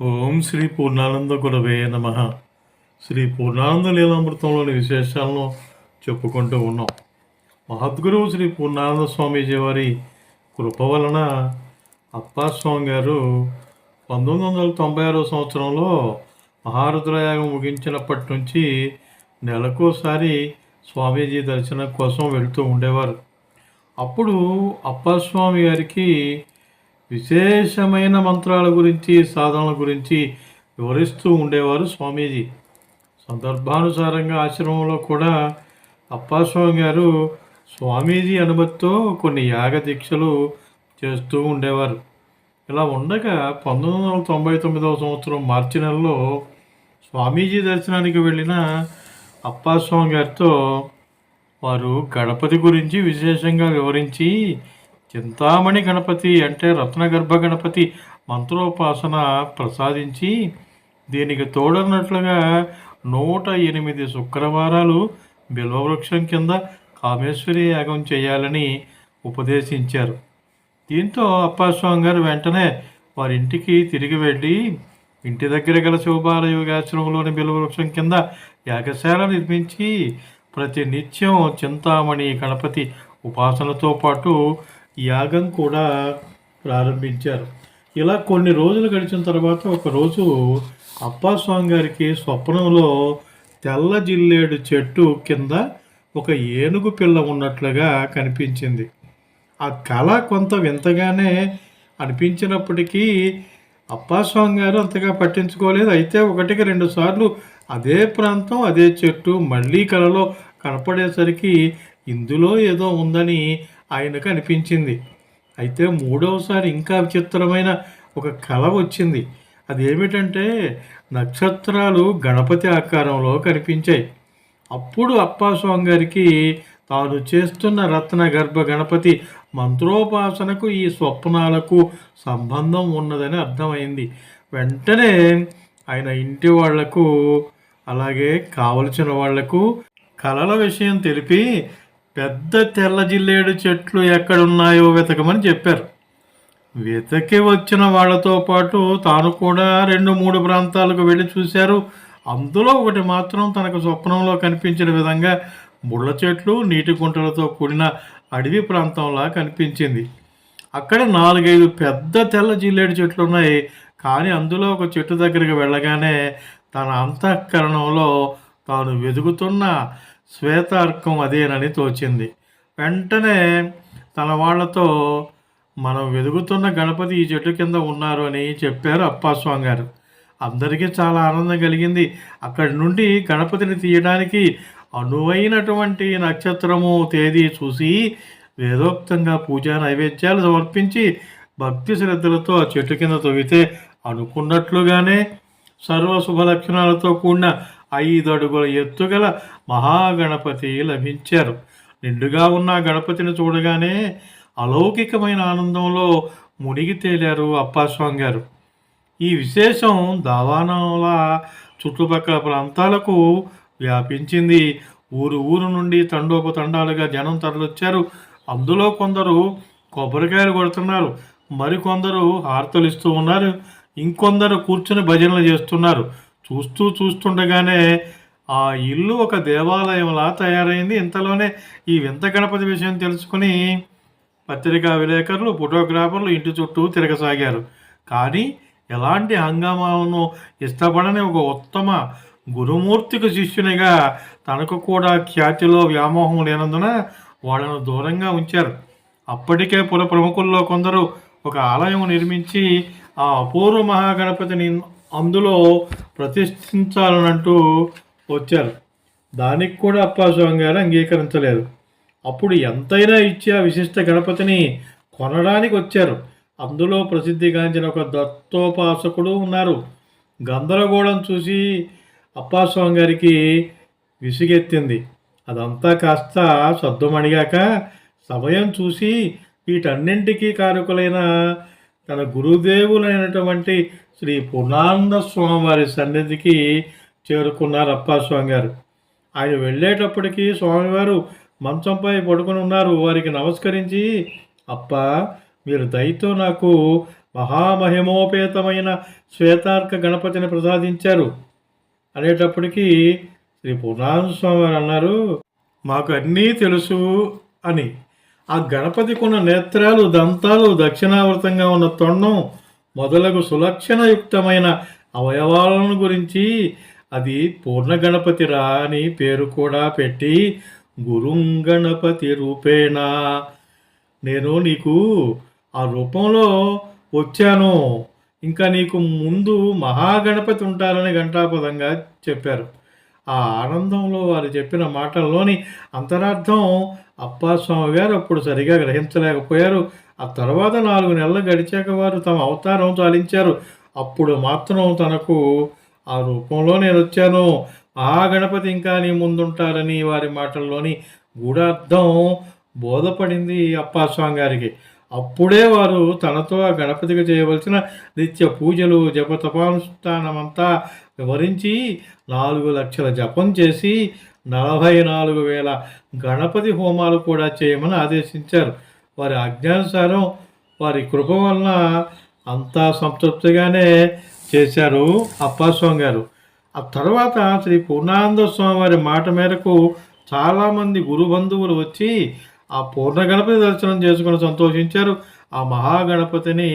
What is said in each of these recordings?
ఓం శ్రీ పూర్ణానంద గురవే నమ. శ్రీ పూర్ణానంద లీలామృతంలోని విశేషాలను చెప్పుకుంటూ ఉన్నాం. మహద్గురువు శ్రీ పూర్ణానంద స్వామీజీ వారి కృప వలన అప్పాస్వామి గారు పంతొమ్మిది వందల తొంభై ఆరో సంవత్సరంలో మహారుద్రయాగం ముగించినప్పటి నుంచి నెలకోసారి స్వామీజీ దర్శనం కోసం వెళ్తూ ఉండేవారు. అప్పుడు అప్పాస్వామి గారికి విశేషమైన మంత్రాల గురించి సాధనల గురించి వివరిస్తూ ఉండేవారు స్వామీజీ. సందర్భానుసారంగా ఆశ్రమంలో కూడా అప్పాస్వామి గారు స్వామీజీ అనుమతితో కొన్ని యాగ దీక్షలు చేస్తూ ఉండేవారు. ఇలా ఉండగా పంతొమ్మిది వందల తొంభై తొమ్మిదవ సంవత్సరం మార్చి నెలలో స్వామీజీ దర్శనానికి వెళ్ళిన అప్పాస్వామి గారితో వారు గణపతి గురించి విశేషంగా వివరించి చింతామణి గణపతి అంటే రత్నగర్భ గణపతి మంత్రోపాసన ప్రసాదించి దీనికి తోడన్నట్లుగా నూట ఎనిమిది శుక్రవారాలు బిల్వవృక్షం కింద కామేశ్వరి యాగం చేయాలని ఉపదేశించారు. దీంతో అప్పాస్వామి గారు వెంటనే వారి ఇంటికి తిరిగి వెళ్ళి ఇంటి దగ్గర గల శివబాల యోగాశ్రమంలోని బిల్వవృక్షం కింద యాగశాల నిర్మించి ప్రతి నిత్యం చింతామణి గణపతి ఉపాసనతో పాటు యాగం కూడా ప్రారంభించారు. ఇలా కొన్ని రోజులు గడిచిన తర్వాత ఒకరోజు అప్పాస్వామి గారికి స్వప్నంలో తెల్ల జిల్లేడు చెట్టు కింద ఒక ఏనుగు పిల్ల ఉన్నట్లుగా కనిపించింది. ఆ కళ కొంత వింతగానే అనిపించినప్పటికీ అప్పాస్వామి గారు అంతగా పట్టించుకోలేదు. అయితే ఒకటికి రెండు సార్లు అదే ప్రాంతం అదే చెట్టు మళ్ళీ కళలో కనపడేసరికి ఇందులో ఏదో ఉందని ఆయనకు అనిపించింది. అయితే మూడవసారి ఇంకా విచిత్రమైన ఒక కళ వచ్చింది. అది ఏమిటంటే నక్షత్రాలు గణపతి ఆకారంలో కనిపించాయి. అప్పుడు అప్పాస్వామి గారికి తాను చేస్తున్న రత్న గర్భ గణపతి మంత్రోపాసనకు ఈ స్వప్నాలకు సంబంధం ఉన్నదని అర్థమైంది. వెంటనే ఆయన ఇంటి వాళ్ళకు అలాగే కావలసిన వాళ్ళకు కళల విషయం తెలిపి పెద్ద తెల్ల జిల్లేడు చెట్లు ఎక్కడున్నాయో వెతకమని చెప్పారు. వెతకి వచ్చిన వాళ్ళతో పాటు తాను కూడా రెండు మూడు ప్రాంతాలకు వెళ్ళి చూశారు. అందులో ఒకటి మాత్రం తనకు స్వప్నంలో కనిపించిన విధంగా ముళ్ళ చెట్లు నీటి గుంటలతో కూడిన అడవి ప్రాంతంలా కనిపించింది. అక్కడ నాలుగైదు పెద్ద తెల్ల జిల్లేడు చెట్లు ఉన్నాయి కానీ అందులో ఒక చెట్టు దగ్గరికి వెళ్ళగానే తన అంతఃకరణంలో తాను వెతుకుతున్న శ్వేతార్కం అదేనని తోచింది. వెంటనే తన వాళ్ళతో మనం వెదుగుతున్న గణపతి ఈ చెట్టు కింద ఉన్నారు అని చెప్పారు అప్పాస్వామి గారు అందరికీ చాలా ఆనందం కలిగింది. అక్కడి నుండి గణపతిని తీయడానికి అనువైనటువంటి నక్షత్రము తేదీ చూసి వేదోక్తంగా పూజా నైవేద్యాలు సమర్పించి భక్తి శ్రద్ధలతో ఆ చెట్టు కింద తవ్వితే అనుకున్నట్లుగానే సర్వ శుభ లక్షణాలతో కూడిన ఐదు అడుగుల ఎత్తుగల మహాగణపతి లభించారు. నిండుగా ఉన్న గణపతిని చూడగానే అలౌకికమైన ఆనందంలో మునిగి తేలారు అప్పాస్వామి గారు ఈ విశేషం దావానంల చుట్టుపక్కల ప్రాంతాలకు వ్యాపించింది. ఊరు ఊరు నుండి తండోపతండాలుగా జనం తరలొచ్చారు. అందులో కొందరు కొబ్బరికాయలు కొడుతున్నారు. మరికొందరు హారతలు ఇస్తూ ఉన్నారు. ఇంకొందరు కూర్చుని భజనలు చేస్తున్నారు. చూస్తూ చూస్తుండగానే ఆ ఇల్లు ఒక దేవాలయంలా తయారైంది. ఇంతలోనే ఈ వింత గణపతి విషయం తెలుసుకుని పత్రికా విలేకరులు ఫోటోగ్రాఫర్లు ఇంటి చుట్టూ తిరగసాగారు. కానీ ఎలాంటి హంగామాలను ఇష్టపడని ఒక ఉత్తమ గురుమూర్తికి శిష్యునిగా తనకు కూడా ఖ్యాతిలో వ్యామోహం లేనందున వాళ్ళను దూరంగా ఉంచారు. అప్పటికే పుర ప్రముఖుల్లో కొందరు ఒక ఆలయం నిర్మించి ఆ అపూర్వ మహాగణపతిని అందులో ప్రతిష్ఠించాలనంటూ వచ్చారు. దానికి కూడా అప్పాస్వామి గారు అంగీకరించలేదు. అప్పుడు ఎంతైనా ఇచ్చి ఆ విశిష్ట గణపతిని కొనడానికి వచ్చారు. అందులో ప్రసిద్ధిగాంచిన ఒక దత్తోపాసకుడు ఉన్నారు. గందరగోళం చూసి అప్పాస్వామి గారికి విసుగెత్తింది. అదంతా కాస్త సర్దుమణిగాక సమయం చూసి వీటన్నింటికీ కారకులైన తన గురుదేవులైనటువంటి శ్రీ పూర్ణానంద స్వామివారి సన్నిధికి చేరుకున్నారు అప్పాస్వామి గారు ఆయన వెళ్ళేటప్పటికీ స్వామివారు మంచంపై పడుకుని ఉన్నారు. వారికి నమస్కరించి అప్ప మీరు దయతో నాకు మహామహిమోపేతమైన శ్వేతార్క గణపతిని ప్రసాదించారు అనేటప్పటికీ శ్రీ పూర్ణానంద స్వామి వారు అన్నారు మాకు అన్నీ తెలుసు అని. ఆ గణపతికున్న నేత్రాలు దంతాలు దక్షిణావృతంగా ఉన్న తొండం మొదలగు సులక్షణయుక్తమైన అవయవాలను గురించి అది పూర్ణ గణపతిరా అని పేరు కూడా పెట్టి గురుంగణపతి రూపేణ. నేను నీకు ఆ రూపంలో వచ్చాను. ఇంకా నీకు ముందు మహాగణపతి ఉంటారని ఘంటాపదంగా చెప్పారు. ఆ ఆనందంలో వారు చెప్పిన మాటల్లోని అంతరార్థం అప్పాస్వామి గారు అప్పుడు సరిగా గ్రహించలేకపోయారు. ఆ తర్వాత నాలుగు నెలలు గడిచాక వారు తమ అవతారం చాలించారు అప్పుడు మాత్రం తనకు ఆ రూపంలో నేను వచ్చాను మహాగణపతి ఇంకా నీ ముందుంటారని వారి మాటల్లోని గూఢార్థం బోధపడింది అప్పాస్వామి గారికి. అప్పుడే వారు తనతో ఆ గణపతికి చేయవలసిన నిత్య పూజలు జపతపానుష్ఠానమంతా వివరించి నాలుగు లక్షల జపం చేసి నలభై నాలుగు వేల గణపతి హోమాలు కూడా చేయమని ఆదేశించారు. వారి ఆజ్ఞానుసారం వారి కృప వలన అంతా సంతృప్తిగానే చేశారు అప్పాస్వామి గారు ఆ తర్వాత శ్రీ పూర్ణానంద స్వామి వారి మాట మేరకు చాలామంది గురు బంధువులు వచ్చి ఆ పూర్ణ గణపతి దర్శనం చేసుకుని సంతోషించారు. ఆ మహాగణపతిని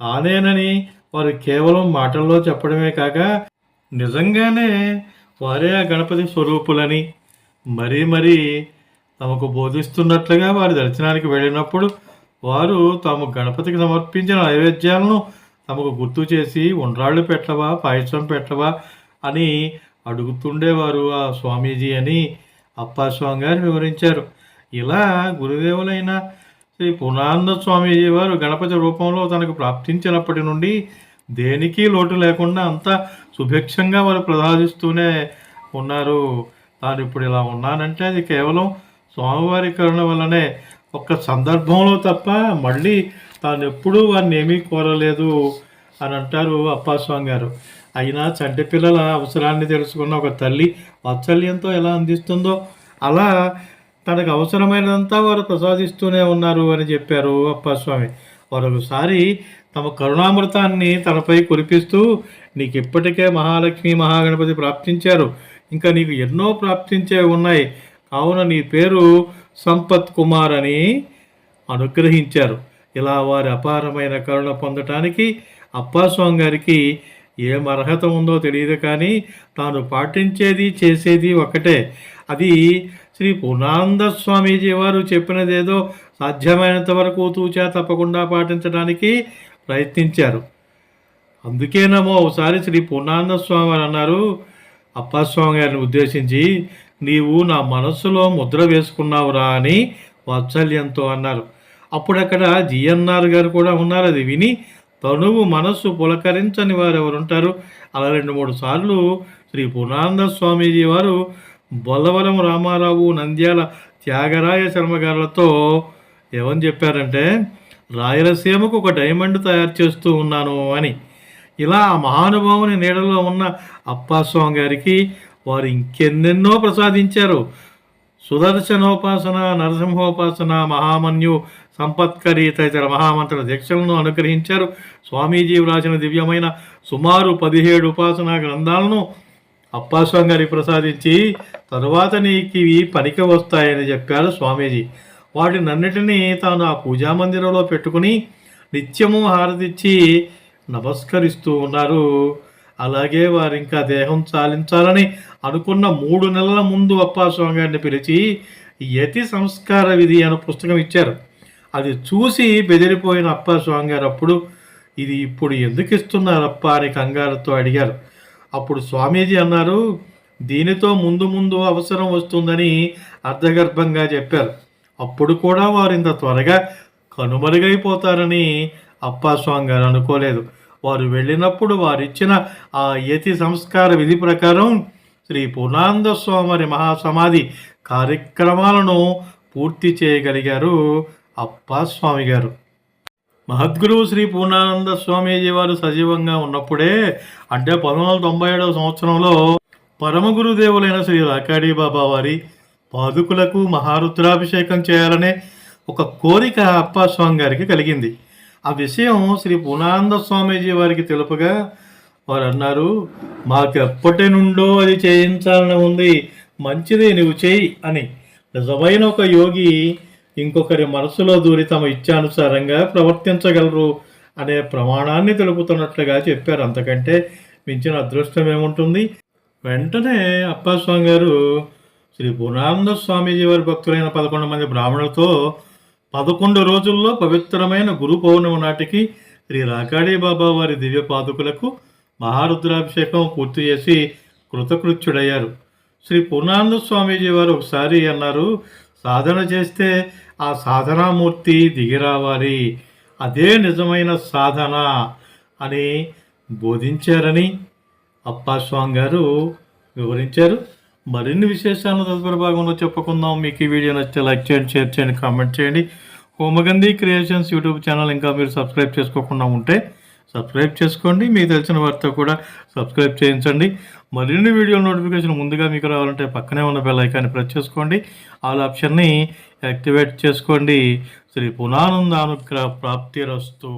తానేనని వారు కేవలం మాటల్లో చెప్పడమే కాక నిజంగానే వారే ఆ గణపతి స్వరూపులని మరీ మరీ తమకు బోధిస్తున్నట్లుగా వారి దర్శనానికి వెళ్ళినప్పుడు వారు తాము గణపతికి సమర్పించిన నైవేద్యాలను తమకు గుర్తు చేసి ఉండ్రాళ్ళు పెట్టవా పాయసం పెట్టవా? అని అడుగుతుండేవారు ఆ స్వామీజీ అని అప్పాస్వామి గారు వివరించారు. ఇలా గురుదేవులైన శ్రీ పూర్ణానంద స్వామీజీ వారు గణపతి రూపంలో తనకు ప్రాప్తించినప్పటి నుండి దేనికి లోటు లేకుండా అంతా సుభిక్షంగా వారు ప్రసాదిస్తూనే ఉన్నారు. తాను ఇప్పుడు ఇలా ఉన్నానంటే అది కేవలం స్వామివారి కరుణ వల్లనే ఒక్క సందర్భంలో తప్ప మళ్ళీ తాను ఎప్పుడూ వారిని ఏమీ కోరలేదు అని అంటారు అప్పాస్వామి గారు. అయినా చంటి పిల్లల అవసరాన్ని తెలుసుకున్న ఒక తల్లి వాత్సల్యంతో ఎలా అందిస్తుందో అలా తనకు అవసరమైనదంతా వారు ప్రసాదిస్తూనే ఉన్నారు అని చెప్పారు అప్పాస్వామి. వారు ఒకసారి తమ కరుణామృతాన్ని తనపై కురిపిస్తూ నీకు ఇప్పటికే మహాలక్ష్మి మహాగణపతి ప్రాప్తించారు. ఇంకా నీకు ఎన్నో ప్రాప్తించే ఉన్నాయి. కావున నీ పేరు సంపత్ కుమార్ అని అనుగ్రహించారు. ఇలా వారి అపారమైన కరుణ పొందటానికి అప్పాస్వామి గారికి ఏం అర్హత ఉందో తెలియదు కానీ తాను పాటించేది చేసేది ఒకటే. అది శ్రీ పూర్ణానంద స్వామీజీ వారు చెప్పినదేదో సాధ్యమైనంత వరకు తూచా తప్పకుండా పాటించడానికి ప్రయత్నించారు. అందుకేనేమో ఒకసారి శ్రీ పూర్ణానంద స్వామి వారు అన్నారు అప్పాస్వామి గారిని ఉద్దేశించి నీవు నా మనస్సులో ముద్ర వేసుకున్నావురా అని వాత్సల్యంతో అన్నారు. అప్పుడు అక్కడ జిఎన్ఆర్ గారు కూడా ఉన్నారు. అది విని తనువు మనస్సు పులకరించని వారు ఎవరుంటారు అలా రెండు మూడు సార్లు శ్రీ పూర్ణానంద స్వామీజీ వారు బొల్లవరం రామారావు నంద్యాల త్యాగరాయ శర్మ గారులతో ఏమని చెప్పారంటే రాయలసీమకు ఒక డైమండ్ తయారు చేస్తూ ఉన్నాను అని. ఇలా ఆ మహానుభావుని నీడలో ఉన్న అప్పాస్వామి గారికి వారు ఇంకెన్నెన్నో ప్రసాదించారు. సుదర్శనోపాసన నరసింహోపాసన మహామన్యు సంపత్కరి తదితర మహామంత్రుల దీక్షలను అనుగ్రహించారు. స్వామీజీ వ్రాసిన దివ్యమైన సుమారు పదిహేడు ఉపాసనా గ్రంథాలను అప్పాస్వామి గారికి ప్రసాదించి తరువాత నీకు ఇవి పనికి వస్తాయని చెప్పారు స్వామీజీ. వాటినన్నిటినీ తాను ఆ పూజా మందిరంలో పెట్టుకుని నిత్యము హారతిచ్చి నమస్కరిస్తూ ఉన్నారు. అలాగే వారు ఇంకా దేహం చాలించాలని అనుకున్న మూడు నెలల ముందు అప్పాస్వామి గారిని పిలిచి యతి సంస్కార విధి అనే పుస్తకం ఇచ్చారు. అది చూసి బెదిరిపోయిన అప్పాస్వామి గారు అప్పుడు ఇది ఇప్పుడు ఎందుకు ఇస్తున్నారప్ప? అని కంగారుతో అడిగారు. అప్పుడు స్వామీజీ అన్నారు దీనితో ముందు ముందు అవసరం వస్తుందని అర్ధగర్భంగా చెప్పారు. అప్పుడు కూడా వారు ఇంత త్వరగా కనుమరుగైపోతారని అప్పాస్వామి గారు అనుకోలేదు. వారు వెళ్ళినప్పుడు వారిచ్చిన ఆ యతి సంస్కార విధి ప్రకారం శ్రీ పూర్ణానంద స్వామి మహాసమాధి కార్యక్రమాలను పూర్తి చేయగలిగారు అప్పాస్వామి గారు మహద్గురువు శ్రీ పూర్ణానంద స్వామీజీ వారు సజీవంగా ఉన్నప్పుడే అంటే పంతొమ్మిది వందల తొంభై ఏడవ సంవత్సరంలో పరమ గురుదేవులైన శ్రీ రాకాడీ బాబా వారి పాదుకులకు మహారుద్రాభిషేకం చేయాలనే ఒక కోరిక అప్పాస్వామి గారికి కలిగింది. ఆ విషయం శ్రీ పూర్ణానంద స్వామీజీ వారికి తెలుపగా వారు అన్నారు మాకు ఎప్పటి నుండో అది చేయించాలని ఉంది. మంచిది నువ్వు చేయి అని. నిజమైన ఒక యోగి ఇంకొకరి మనసులో దూరి తమ ఇచ్చానుసారంగా ప్రవర్తించగలరు అనే ప్రమాణాన్ని తెలుపుతున్నట్లుగా చెప్పారు. అంతకంటే మించిన అదృష్టం ఏముంటుంది? వెంటనే అప్పాస్వామి గారు శ్రీ పూర్ణానంద స్వామీజీ వారి భక్తులైన పదకొండు మంది బ్రాహ్మణులతో పదకొండు రోజుల్లో పవిత్రమైన గురు పౌర్ణమి నాటికి శ్రీ రాకాడి బాబా వారి దివ్య పాదుకులకు మహారుద్రాభిషేకం పూర్తి చేసి కృతకృత్యుడయ్యారు. శ్రీ పూర్ణానంద స్వామీజీ వారు ఒకసారి అన్నారు సాధన చేస్తే ఆ సాధనామూర్తి దిగిరావాలి. అదే నిజమైన సాధన అని బోధించారని అప్పాస్వామి గారు వివరించారు. మరిన్ని విశేషాలను తదుపరి భాగంలో చెప్పుకుందాం. మీకు ఈ వీడియో నచ్చితే లైక్ చేయండి షేర్ చేయండి కామెంట్ చేయండి. హోమగంధీ క్రియేషన్స్ యూట్యూబ్ ఛానల్ ఇంకా మీరు సబ్స్క్రైబ్ చేసుకోకుండా ఉంటే సబ్స్క్రైబ్ చేసుకోండి. మీకు తెలిసిన వారితో కూడా సబ్స్క్రైబ్ చేయించండి. మరిన్ని వీడియో నోటిఫికేషన్ ముందుగా మీకు రావాలంటే పక్కనే ఉన్న బెల్ ఐకాన్ని ప్రెస్ చేసుకోండి. ఆల్ ఆప్షన్ని యాక్టివేట్ చేసుకోండి. శ్రీ పునానంద అనుగ్రహ ప్రాప్తి రస్తు.